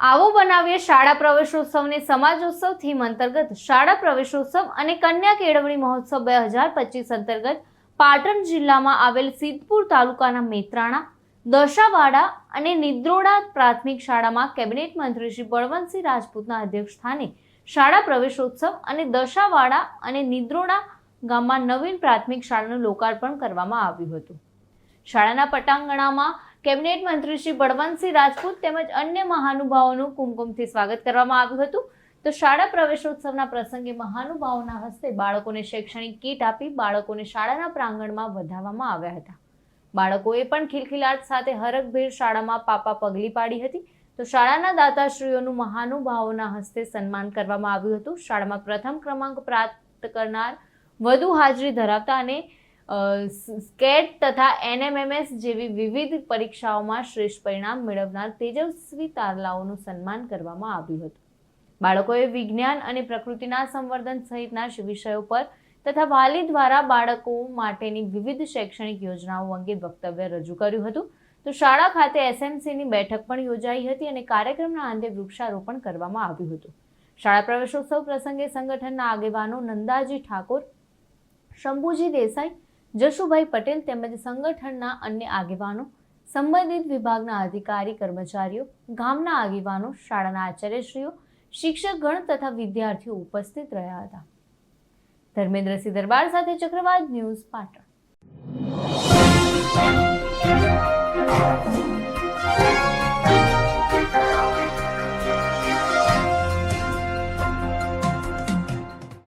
આવો બનાવીએ શાળા પ્રવેશોત્સવને સમાજોત્સવ થીમ અંતર્ગત શાળા પ્રવેશોત્સવ અને કન્યા કેળવણી મહોત્સવ બે હજાર પચીસ અંતર્ગત પાટણ જિલ્લામાં આવેલ સિદ્ધપુર તાલુકાના મેત્રાણા, દશાવાડા અને નિદ્રોડા પ્રાથમિક શાળામાં કેબિનેટ મંત્રી શ્રી બળવંતસિંહ રાજપૂતના અધ્યક્ષસ્થાને શાળા પ્રવેશોત્સવ અને દશાવાડા અને નિદ્રોડા ગામમાં નવીન પ્રાથમિક શાળાનું લોકાર્પણ કરવામાં આવ્યું હતું. શાળાના પટાંગણામાં કેબિનેટ મંત્રી શ્રી બળવંતસિંહ રાજપૂત તેમજ અન્ય મહાનુભાવોનું કુમકુમથી સ્વાગત કરવામાં આવ્યું હતું. તો શાળા પ્રવેશોત્સવના પ્રસંગે મહાનુભાવોના હસ્તે બાળકોને શૈક્ષણિક કીટ આપી બાળકોને શાળાના પ્રાંગણમાં વધાવવામાં આવ્યા હતા. બાળકોએ પણ ખિલખિલાટ સાથે હરખભેર શાળામાં પાપા પગલી પાડી હતી. તો શાળાના દાતાશ્રીઓનું મહાનુભાવોના હસ્તે સન્માન કરવામાં આવ્યું હતું. શાળામાં પ્રથમ ક્રમાંક પ્રાપ્ત કરનાર વધુ હાજરી ધરાવતા અને સ્કેટ તથા એનએમએમએસ જેવી વિવિધ પરીક્ષાઓમાં શ્રેષ્ઠ પરિણામ મેળવનાર તેજસ્વી તારલાઓનું સન્માન કરવામાં આવ્યું હતું. બાળકોએ વિજ્ઞાન અને પ્રકૃતિના સંવર્ધન સહિતના વિષયો પર તથા વાલી દ્વારા બાળકો માટેની વિવિધ શૈક્ષણિક યોજનાઓ અંગે વક્તવ્ય રજૂ કર્યું હતું. તો શાળા ખાતે એસએમસીની બેઠક પણ યોજાઈ હતી અને કાર્યક્રમના અંતે વૃક્ષારોપણ કરવામાં આવ્યું હતું. શાળા પ્રવેશોત્સવ પ્રસંગે સંગઠનના આગેવાનો નંદાજી ઠાકોર, શંભુજી દેસાઈ જશુભાઈ પટેલ તેમજ સંગઠનના અન્ય આગેવાનો, સંબંધિત વિભાગના અધિકારી, કર્મચારીઓ, ગામના આગેવાનો, શાળાના આચાર્યશ્રીઓ શિક્ષકગણ તથા વિદ્યાર્થીઓ ઉપસ્થિત રહ્યા હતા. ધર્મેન્દ્રસિંહ દરબાર સાથે ચક્રવાત ન્યૂઝ પાટણ.